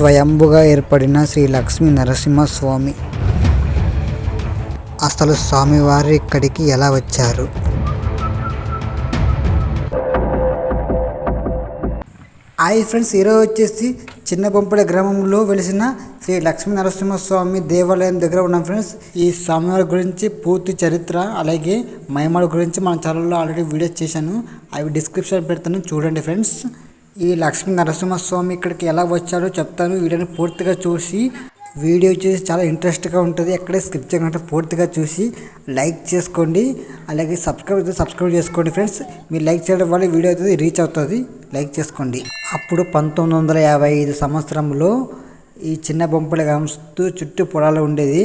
స్వయంభుగా ఏర్పడిన శ్రీ లక్ష్మీ నరసింహస్వామి. అసలు స్వామివారు ఇక్కడికి ఎలా వచ్చారు? హాయ్ ఫ్రెండ్స్ ఈరోజు వచ్చేసి చిన్న బొంపల గ్రామంలో వెలిసిన శ్రీ లక్ష్మీ నరసింహస్వామి దేవాలయం దగ్గర ఉన్నాం ఫ్రెండ్స్. ఈ స్వామివారి గురించి పూర్తి చరిత్ర అలాగే మహిమల గురించి మన ఛానల్లో ఆల్రెడీ వీడియోస్ చేశాను. అవి డిస్క్రిప్షన్ పెడతాను చూడండి ఫ్రెండ్స్. ఈ లక్ష్మీ నరసింహస్వామి ఇక్కడికి ఎలా వచ్చాడో చెప్తాను. వీడియోని పూర్తిగా చూసి వీడియో చూసి చాలా ఇంట్రెస్ట్గా ఉంటుంది. ఎక్కడే స్కిప్ చేయకుండా పూర్తిగా చూసి లైక్ చేసుకోండి. అలాగే సబ్స్క్రైబ్ సబ్స్క్రైబ్ చేసుకోండి ఫ్రెండ్స్. మీరు లైక్ చేయడం వల్ల వీడియో అయితే రీచ్ అవుతుంది. లైక్ చేసుకోండి. అప్పుడు పంతొమ్మిది వందల యాభై ఐదు సంవత్సరంలో ఈ చిన్న బొంపల గ్రామస్తు చుట్టూ పొలాలు ఉండేది.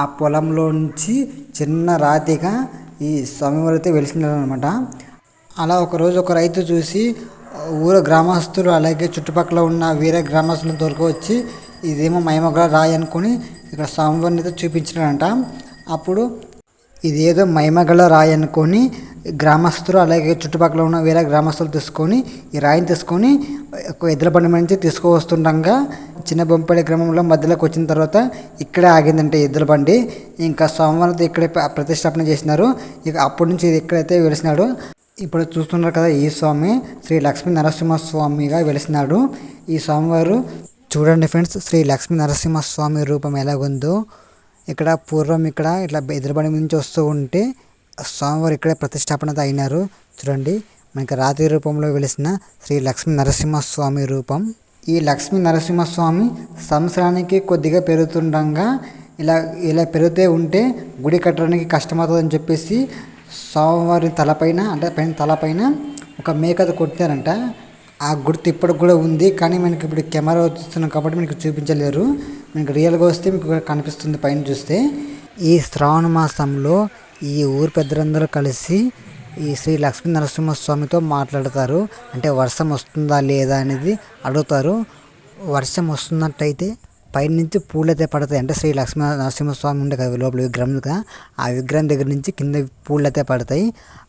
ఆ పొలంలో నుంచి చిన్న రాతిగా ఈ స్వామివారి అయితే వెలిసినారనమాట అలా ఒకరోజు ఒక రైతు చూసి ఊర గ్రామస్తులు అలాగే చుట్టుపక్కల ఉన్న వేరే గ్రామస్తులను దొరకవచ్చి ఇదేమో మహిమగల రాయి అనుకుని ఇక్కడ స్వామివారిని అయితే చూపించినాడంట అప్పుడు ఇదేదో మహిమగల రాయి అనుకొని గ్రామస్తులు అలాగే చుట్టుపక్కల ఉన్న వేరే గ్రామస్తులు తీసుకొని ఈ రాయిని తీసుకొని ఒక ఎద్దుల బండి నుంచి తీసుకువస్తుండగా చిన్న బొంపడి గ్రామంలో మధ్యలోకి వచ్చిన తర్వాత ఇక్కడే ఆగిందంటే ఎద్దుల బండి. ఇంకా స్వామివారితో ఇక్కడే ప్ర- ప్రతిష్టాపన చేసినారు. ఇక అప్పటి నుంచి ఇది ఎక్కడైతే వెలిసినాడు. ఇప్పుడు చూస్తున్నారు కదా ఈ స్వామి శ్రీ లక్ష్మీ నరసింహస్వామిగా వెలిసినాడు. ఈ స్వామివారు చూడండి ఫ్రెండ్స్ శ్రీ లక్ష్మీ నరసింహస్వామి రూపం ఎలాగుందో ఇక్కడ పూర్వం ఇక్కడ ఇట్లా ఎదురుబడి నుంచి వస్తూ ఉంటే స్వామివారు ఇక్కడే ప్రతిష్టాపన అయినారు. చూడండి మనకి రాతి రూపంలో వెలిసిన శ్రీ లక్ష్మీ నరసింహస్వామి రూపం. ఈ లక్ష్మీ నరసింహస్వామి సంవత్సరానికి కొద్దిగా పెరుగుతుండగా ఇలా ఇలా పెరుగుతూ ఉంటే గుడి కట్టడానికి కష్టమవుతుందని చెప్పేసి స్వామివారి తలపైన అంటే పైన తలపైన ఒక మేకది కొట్టారంట ఆ గుర్తు ఇప్పటికి కూడా ఉంది కానీ మనకి ఇప్పుడు కెమెరా వస్తున్నాం కాబట్టి మీకు చూపించలేరు. మీకు రియల్గా వస్తే మీకు కనిపిస్తుంది పైన చూస్తే. ఈ శ్రావణ మాసంలో ఈ ఊరు పెద్దలందరూ కలిసి ఈ శ్రీ లక్ష్మీ నరసింహస్వామితో మాట్లాడతారు. అంటే వర్షం వస్తుందా లేదా అనేది అడుగుతారు. వర్షం వస్తున్నట్టయితే పైనుంచి పూలైతే పడతాయి. అంటే శ్రీ లక్ష్మీ నరసింహస్వామి ఉండే కదా లోపల విగ్రహం కదా ఆ విగ్రహం దగ్గర నుంచి కింద పూలైతే పడతాయి.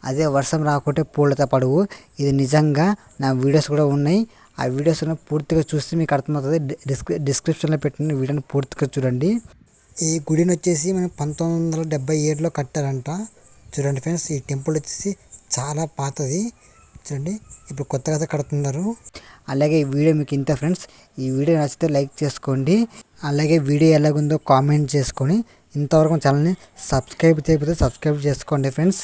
అదే వర్షం రాకుంటే పూలైతే పడవు. ఇది నిజంగా నా వీడియోస్ కూడా ఉన్నాయి. ఆ వీడియోస్ పూర్తిగా చూస్తే మీకు అర్థమవుతుంది. డిస్క్రి డిస్క్రిప్షన్లో పెట్టిన వీడియోని పూర్తిగా చూడండి. ఈ గుడిని వచ్చేసి మనం పంతొమ్మిది వందల డెబ్బై ఏడులో కట్టారంట. చూడండి ఫ్రెండ్స్ ఈ టెంపుల్ వచ్చేసి చాలా పాతది. చూడండి. ఇప్పుడు కొత్తగా కథ కడుతున్నారు. అలాగే ఈ వీడియో మీకు ఇంత ఫ్రెండ్స్. ఈ వీడియో నచ్చితే లైక్ చేసుకోండి. అలాగే వీడియో ఎలాగుందో కామెంట్ చేసుకొని ఇంతవరకు ఛానల్ని సబ్స్క్రైబ్ చేయకపోతే సబ్స్క్రైబ్ చేసుకోండి ఫ్రెండ్స్.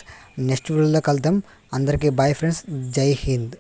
నెక్స్ట్ వీడియోలో కలుద్దాం. అందరికీ బాయ్ ఫ్రెండ్స్. జై హింద్.